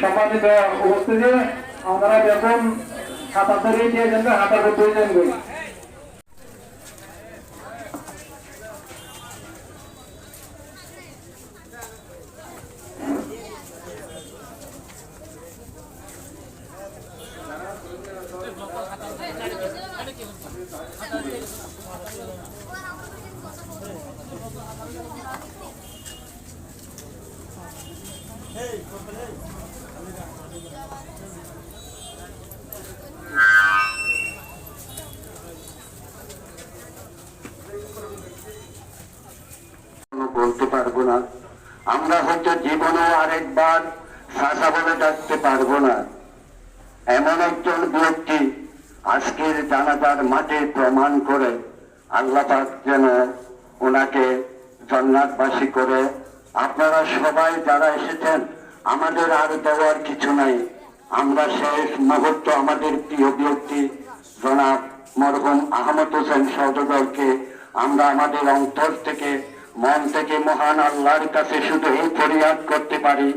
সম্মানিত উপস্থিতি আমরা যখন সাতাত্তরে দিয়েছেন হাতার দুইজন বই কোনো বলতে পারব না। আমরা হয়তো জীবনে আরেকবার শাসা বলে ডাকতে পারব না। এমন একজন ব্যক্তি আজকের জানাজার মাঠে প্রমাণ করে আল্লাহ যেন ওনাকে জন্নাতবাসী করে। আপনারা সবাই যারা এসেছেন, আমাদের আর দেওয়ার কিছু নাই। আমরা শেষ মুহূর্ত আমাদের প্রিয় ব্যক্তি, জনাব মরহুম আহমদ হোসেন সৌদগরকে আমরা আমাদের অন্তর থেকে মন থেকে মহান আল্লাহর কাছে শুধু এই ফরিয়াদ করতে পারি,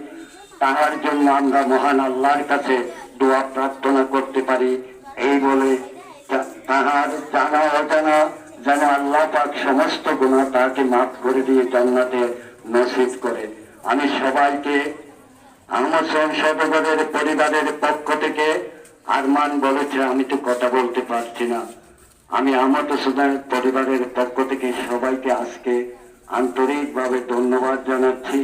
তাহার জন্য আমরা মহান আল্লাহর কাছে দোয়া প্রার্থনা করতে পারি। এই বলে তাহার জানা অজানা যেন আল্লাহ পাক সমস্ত গুণা তাকে মাফ করে দিয়ে জান্নাতে নসিব করে। আমি সবাইকে আহমদ হোসেন সদগরের পরিবারের পক্ষ থেকে আরমান বলেছে, আমি তো কথা বলতে পারছি না। আমি আহমদ হোসেনের পরিবারের পক্ষ থেকে সবাইকে আজকে আন্তরিকভাবে ধন্যবাদ জানাচ্ছি।